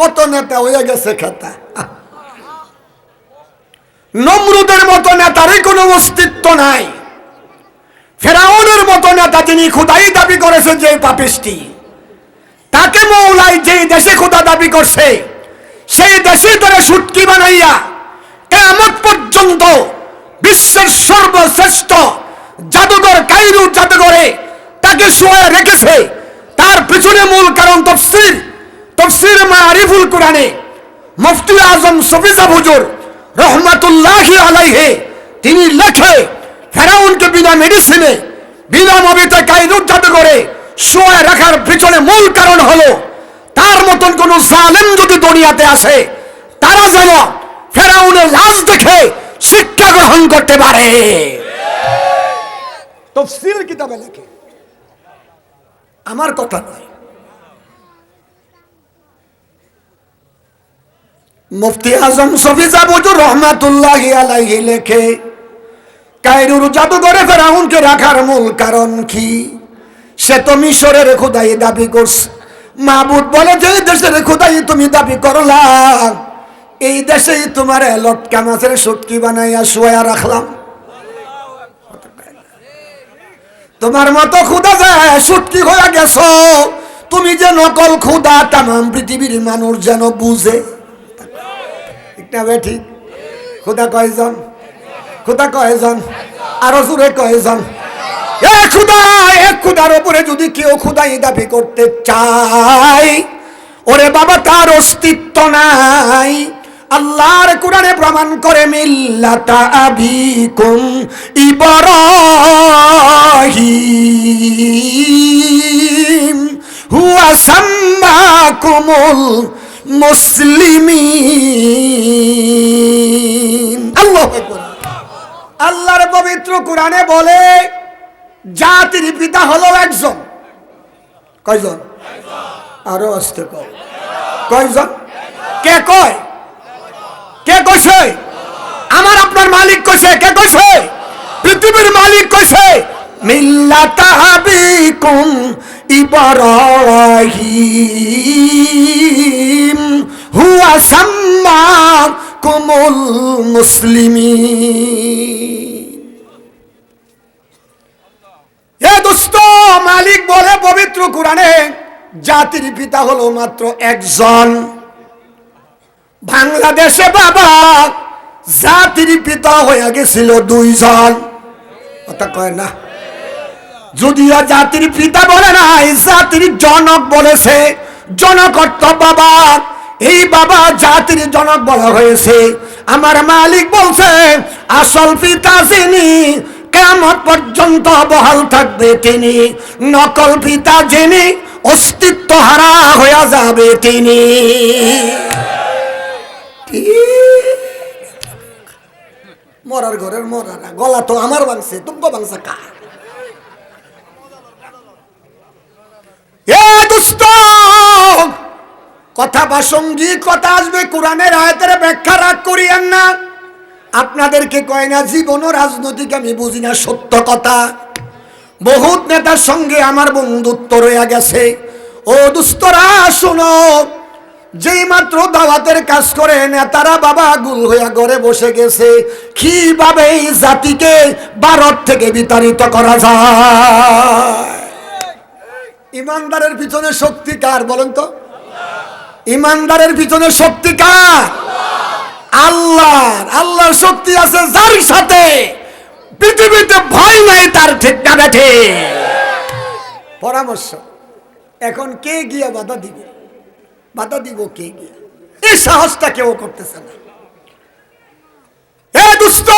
কত নেতা হয়ে গেছে খেতা। নমরুদের মতো নেতারই কোনো অস্তিত্ব নাই। ফেরাউনের মতো নেতা যিনি খুদাই দাবি করেছে যে পাপিষ্টি, তাকে মৌলাই যেই দেশে খোদা দাবি করছে, সেই দেশে তারা সুটকি বানাইয়া কেমন পর্যন্ত বিশ্বের সর্বশ্রেষ্ঠ জাদুঘর কাইরু জাদুঘরে তাকে শুয়ে রেখেছে। তার পিছনে মূল কারণ তফসির। তফসির মা আরিফুল কোরআনে মুফতি আজম সফিজা হুজুর রহমাতুল্লাহি আলাইহে তিনি লেখে ফেরাউনকে বিনা মেডিসিনে বিনা মবিতে কাইরুর জাদুঘরে শুয়ে রাখার পিছনে মূল কারণ হলো, তার মতন কোন জালেম যদি দুনিয়াতে আসে, তারা যেন ফেরাউনের লাশ দেখে শিক্ষা গ্রহণ করতে পারে। তফসিল কিতাবে লেখে, আমার কথা নয় মুফতি আজম সফিজা বজুর রহমাতুল্লাহ আলাইহি লেখে, কায়রুর জাদুঘরে ফেরাউনকে রাখার মূল কারণ কি? সে তো মিশরের খোদাই দাবি করছে। মাহবুদ বলে, যে দেশের খোদাই তুমি দাবি করলা, এই দেশেই তোমার লটকা মাছের সুটকি বানাইয়া শুয়া রাখলাম। তোমার মতো খুদা যায় সুটকি হয়ে গেছো, তুমি যে নকল খুদা তাম পৃথিবীর মানুষ যেন বুঝে। একটা ঠিক? খুদা কয়জন? খুদা কয়জন? আরও জুড়ে কয়জন? এ খুদা এক খুদার উপরে যদি কেউ খুদাই দাবি করতে চায়, ওরে বাবা তার অস্তিত্ব নাই। আল্লাহর কোরআনে প্রমাণ করে মিল্লাতা আবিকুম ইব্রাহিম। হুয়া সাম্মাকুমুল মুসলিমিন। আল্লাহর পবিত্র কোরআনে বলে, জাতির পিতা হলো একজন। কয়জন? আরও আসতে কয় কয়জন? কে কয়? কে কইছে? আমার আপনার মালিক কইছে, কে কইছে? পৃথিবীর মালিক কইছে, মিল্লাতা আবিকুম ইব্রাহিম হুয়া সাম্মাকুমুল মুসলিমিন। এ দোস্ত, মালিক বলে পবিত্র কোরআনে জাতির পিতা হলো মাত্র একজন। বাংলাদেশে বাবা জাতির পিতা হয়ে গেছিল দুইজন। কথা কয় না? যদিও জাতির পিতা বলে নাই, জাতির জনক বলেছে জনক অর্থ বাবা। এই বাবা জাতির জনক বলা হয়েছে। আমার মালিক বলছে, আসল পিতা যিনি কেমন পর্যন্ত বহাল থাকবে তিনি। নকল পিতা যিনি, অস্তিত্ব হারা হয়ে যাবে তিনি। মরার ঘরের মরারা, গলা তো আমার বাংছে তুমি বাংছে কা দুষ্ট কথা প্রাসঙ্গিক কথা আসবে, কোরআনের আয়তের ব্যাখ্যা রাগ করিয়েন না। আপনাদেরকে কয় না, জীবন রাজনৈতিক আমি বুঝি না, সত্য কথা। বহুত নেতার সঙ্গে আমার বন্ধুত্ব রয়ে গেছে। ও দুস্তরা, শোনো, যেই মাত্র দাওয়াতের কাজ করে, নেতারা বাবা গুল হইয়া ঘরে বসে গেছে। কীভাবে এই জাতিকে ভারত থেকে বিতাড়িত করা যায়? ইমানদারের পিছনে শক্তি কার, বলেন তো? ইমানদারের পিছনে শক্তি কার? আল্লাহর আল্লাহর শক্তি আছে যার সাথে পৃথিবীতে ভয় নাই, তার ঠিক না বেঠে। পরামর্শ, এখন কে গিয়া বাধা দিবে? বাধা দিব কে গিয়া? এই সাহসটা কেউ করতেছে না। এ দুষ্ট!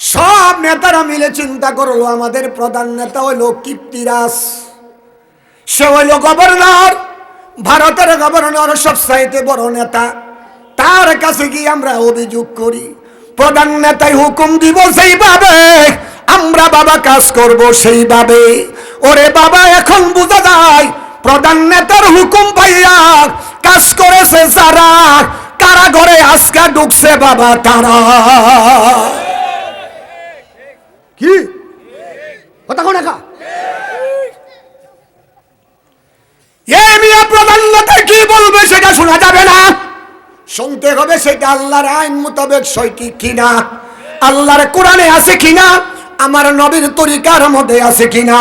সব নেতারা মিলে চিন্তা করল, আমাদের প্রধান নেতা হইল কীর্তিরাজ সে হইল গভর্নর, ভারতের গভর্নর সবচাইতে বড় নেতা। তার কাছে গিয়ে আমরা অভিযোগ করি, প্রধান নেতাই হুকুম দিব সেইভাবে, আমরা বাবা কাজ করব সেইভাবে। ওরে বাবা, এখন বোঝা যায়, প্রধান নেতার হুকুম পাইয়া কাজ করেছে যারা কারাঘরে আজকা ঢুকছে বাবা, তারা। কি? কথা কোন এ মিয়া প্রধানমন্ত্রী কি বলবে সেটা শোনা যাবে না। শুনতে হবে সেটা আল্লাহর আইন মোতাবেক সঠিক কিনা। আল্লাহর কোরআনে আছে কিনা? আমার নবীর তরিকার মধ্যে আছে কিনা?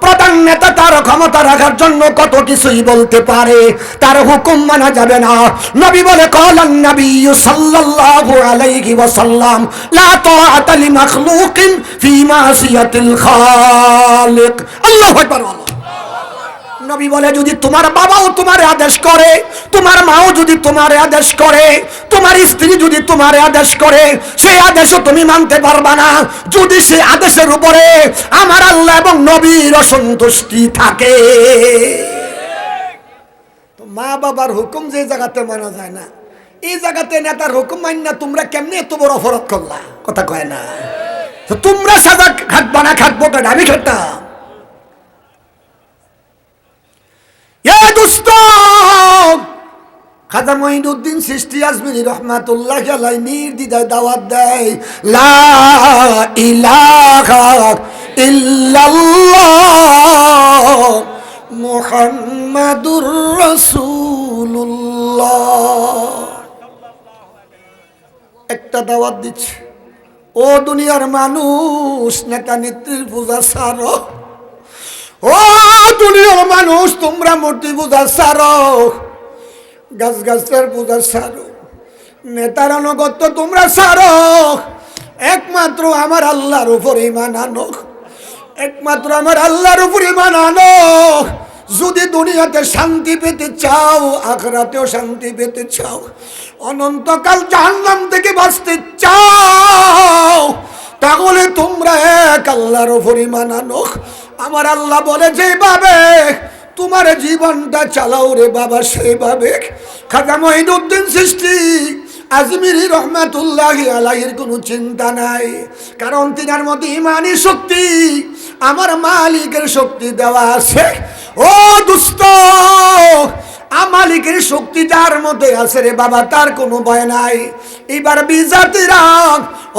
প্রধান নেতা তার ক্ষমতা রাখার জন্য কত কিছুই বলতে পারে? তার হুকুম মানা যাবে না। নবী বলে, কলান নবী সাল্লাল্লাহু আলাইহি ওয়াসাল্লাম, লা তাআতা লি মাখলুকিন ফি মাসিয়াতিল খালিক। আল্লাহু আকবার, আল্লাহ নবী বলে, যদি তোমার বাবাও তোমার আদেশ করে, তোমার মাও যদি তোমার আদেশ করে, তোমার স্ত্রী যদি তোমার আদেশ করে, সেই আদেশও তুমি মানতে পারবা না। যদি সেই আদেশের উপরে আমার আল্লাহ এবং নবীর অসন্তুষ্টি থাকে মা বাবার হুকুম যে জায়গাতে মানা যায় না। এই জায়গাতে নেতার হুকুম মাইন না তোমরা কেমনে এত বড় অপরাধ করলা? কথা কয় না। তোমরা সাজা খাটবা না, খাটবো কেন? আমি খাটতাম এ দুষ্ট খাজা মঈনুদ্দিন সৃষ্টি আজমিরি রহমাতুল্লাহ আলাই নির্দিদায় দাওয়াত দেয়, লা ইলাহা ইল্লাল্লাহ মুহাম্মাদুর রাসূলুল্লাহ। একটা দাওয়াত দিচ্ছে, ও দুনিয়ার মানুষ নেতা নেত্রীর পূজা সারো ও দুনিয়ার মানুষ, তোমরা মূর্তি পূজা সারো গাছ গাছের পূজা সারো নেতার নগত্য তোমরা সারো একমাত্র আমার আল্লাহর উপর ইমান একমাত্র আমার আল্লাহর উপর ইমান আনো। যদি দুনিয়াতে শান্তি পেতে চাও, আখরাতেও শান্তি পেতে চাও, অনন্তকাল জাহান্নাম থেকে বাঁচতে চাও, তাহলে তোমরা এক আল্লাহর উপর ইমান আমার আল্লাহ বলে, যেভাবে তোমার জীবনটা চালাও রে বাবা, সেভাবে। খাজা মহিনুদ্দিন সৃষ্টি, আজমিরি রহমাতুল্লাহ আলাহির কোনো চিন্তা নাই। কারণ তিনার মধ্যে ইমানই শক্তি, আমার মালিকের শক্তি দেওয়া আছে। ও দুস্থ আমালিকের শক্তি যার মধ্যে আছে রে বাবা, তার কোনো ভয় নাই। এবার বিজাতিরা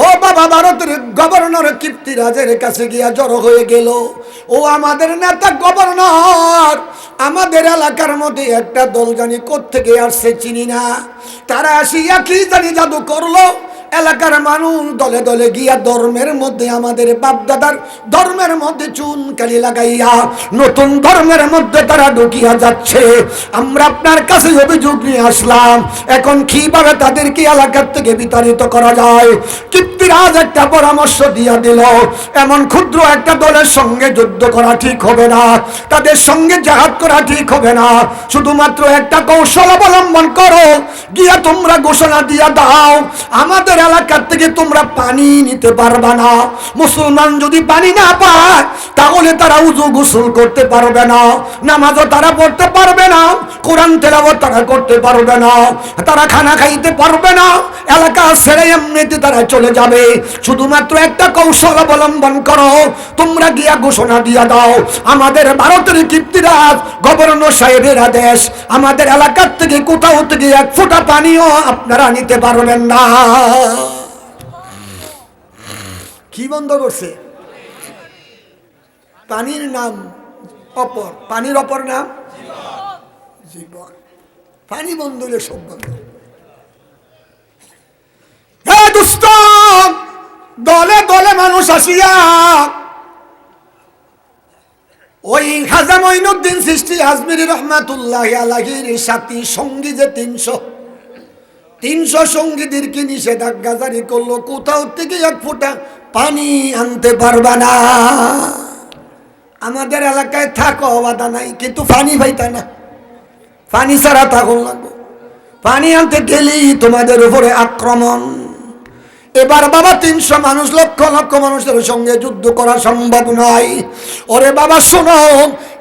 ও বাবা, ভারতের গভর্নর কীর্তিরাজের কাছে গিয়া জড়ো হয়ে গেল। ও আমাদের নেতা গভর্নর, আমাদের এলাকার মধ্যে একটা দল জানি আর আসছে চিনি না। তারা আসিয়া কি জানি জাদু করল এলাকার মানুষ দলে দলে গিয়া ধর্মের মধ্যে আমাদের বাপদাদার ধর্মের মধ্যে চুন কালি লাগাইয়া নতুন ধর্মের মধ্যে তারা ঢুকিয়া যাচ্ছে। আমরা আপনার কাছে অভিযোগ নিয়ে আসলাম। এখন কীভাবে তাদেরকে এলাকার থেকে বিতাড়িত করা যায়? কীর্তিরাজ একটা পরামর্শ দিয়া দিল। এমন ক্ষুদ্র একটা দলের সঙ্গে যুদ্ধ করা ঠিক হবে না। তাদের সঙ্গে জাহাজ করা ঠিক হবে না। শুধুমাত্র একটা কৌশল অবলম্বন করো। গিয়া তোমরা ঘোষণা দিয়া দাও। আমাদের এলাকার থেকে তোমরা পানি নিতে পারবে না। মুসলমান যদি পানি না পায়, তাহলে তারা উজু গোসল করতে পারবে না। নামাজও তারা পড়তে পারবে না, কোরআন তেলাবত তারা করতে পারবে না। তারা খানা খাইতে পারবে না। এলাকা ছেড়ে এমনিতে তারা চলে যাবে। শুধুমাত্র একটা কৌশল অবলম্বন করো। তোমরা গিয়া ঘোষণা দিয়া দাও। আমাদের ভারতের কীর্তিরাজ গভর্নর সাহেবের আদেশ আমাদের এলাকার থেকে কোথাও থেকে এক ফোঁটা পানিও আপনারা নিতে পারবেন না। কি বন্ধ করছে? পানির নাম অপর। পানির অপর নাম? জীবন। পানি বন্ধ হলে সব বন্ধ। দলে দলে মানুষ আসিয়া ওই খাজা মঈনুদ্দিন সৃষ্টি আজমিরি রহমাতুল্লাহ আলাহির সাথী সঙ্গী যে তিনশো তিনশো সঙ্গীদেরকে নিষেধাজ্ঞা জারি করল? কোথাও থেকে এক ফোঁটা পানি আনতে পারবা না। আমাদের এলাকায় থাকো, বাধা নাই, কিন্তু পানি পাইতা না। পানি ছাড়া থাকুন লাগবো। পানি আনতে গেলেই তোমাদের উপরে আক্রমণ। এবার বাবা, তিনশো মানুষ, লক্ষ লক্ষ মানুষের সঙ্গে যুদ্ধ করা সম্ভব নয়। ওরে বাবা, শোনো,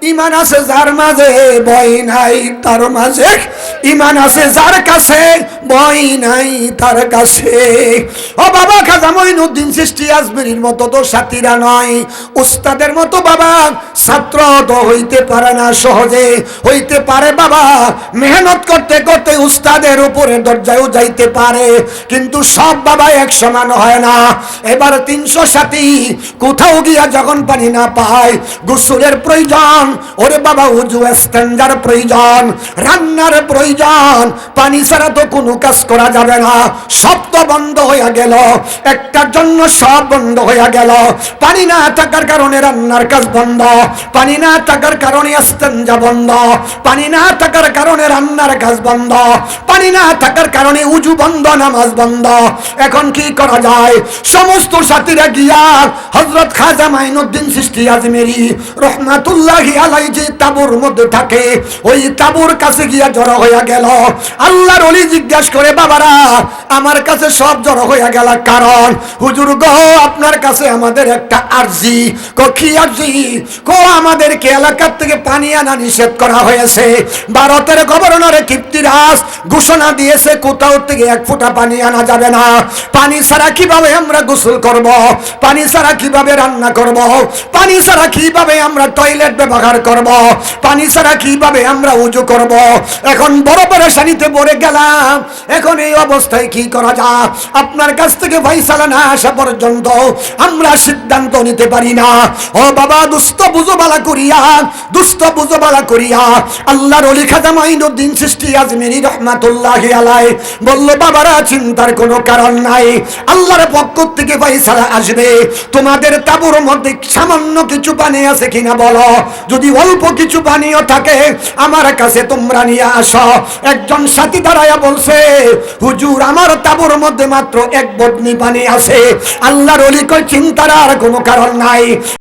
ইমান আছে যার মাঝে বই নাই তার মাঝে। ইমান আছে যার কাছে বই নাই তার কাছে। ও বাবা, খাজা মঈনুদ্দিন সৃষ্টি আজমিরির মতো তো সাথীরা নয়। উস্তাদের মতো বাবা, ছাত্র তো হইতে পারে না সহজে। হইতে পারে বাবা, মেহনত করতে করতে উস্তাদের উপরে দরজায়ও যাইতে পারে। কিন্তু সব বাবা এক সমান হয় না। এবার তিনশো সাথী কোথাও গিয়া যখন পানি না পায় গোসলের প্রয়োজন, ওরে বাবা, উজু স্ট্যান্ডার প্রয়োজন, রান্নার প্রয়োজন, পানি ছাড়া তো কোনো কাজ করা যাবে না। সব তো বন্ধ হয়ে গেল। একটার জন্য সব বন্ধ হয়ে গেল। পানি না থাকার কারণে রান্নার কাজ বন্ধ। পানি না থাকার কারণে স্ট্যান্ডা বন্ধ। পানি না থাকার কারণে রান্নার কাজ বন্ধ। পানি না থাকার কারণে উজু বন্ধ, নামাজ বন্ধ। এখন কি করা যায়? সমস্ত সাথীরা গিয়া হজরত খাজা মাইনুদ্দিন সৃষ্টি আজমেরি রহমাতুল্লাহ আলাই যে তাবুর মধ্যে থাকে, ওই তাবুর কাছে গিয়া জড়ো হইয়া গেল। আল্লাহর অলি জিজ্ঞাস করে বাবারা, আমার কাছে সব জড়ো হইয়া গেল। কারণ হুজুর গো, আপনার কাছে আমাদের একটা আরজি। কো কি আরজি? কো আমাদেরকে এলাকার থেকে পানি আনা নিষেধ করা হয়েছে। ভারতের গভর্নরে কীর্তিরাজ ঘোষণা দিয়েছে, কোথাও থেকে এক ফোঁটা পানি আনা যাবে না। পানি ছাড়া কীভাবে আমরা গোসল করব? পানি ছাড়া কীভাবে রান্না করব? পানি ছাড়া কীভাবে আমরা টয়লেট ব্যবহার করব? পানি ছাড়া কীভাবে আমরা উজু করব? এখন বড় পরেশানিতে পড়ে গেলাম। এখন এই অবস্থায় কি করা যা আপনার কাছ থেকে ফয়সালা না আসা পর্যন্ত আমরা সিদ্ধান্ত নিতে পারি না। ও বাবা দুস্থ বুঝোবালা করিয়া দুস্থ বুঝোবালা করিয়া আল্লাহর অলি খাজা মাইনুদ্দিন সৃষ্টি আজমেরি রহমাতুল্লাহ আলাই বলল, বাবারা, চিন্তার কোনো কারণ নাই। আল্লাহর পক্ষ থেকে ফয়সালা আসবে। তোমাদের তাবুর মধ্যে সামান্য কিছু পানি আছে কিনা বলো? যদি অল্প কিছু পানিও থাকে, আমার কাছে তোমরা নিয়ে আসো। একজন সাথী দাঁড়ায়া বলছে হুজুর, আমার তাবুর মধ্যে মাত্র এক বদনি পানি আছে। আল্লাহর অলি কই চিন্তার আর কোনো কারণ নাই।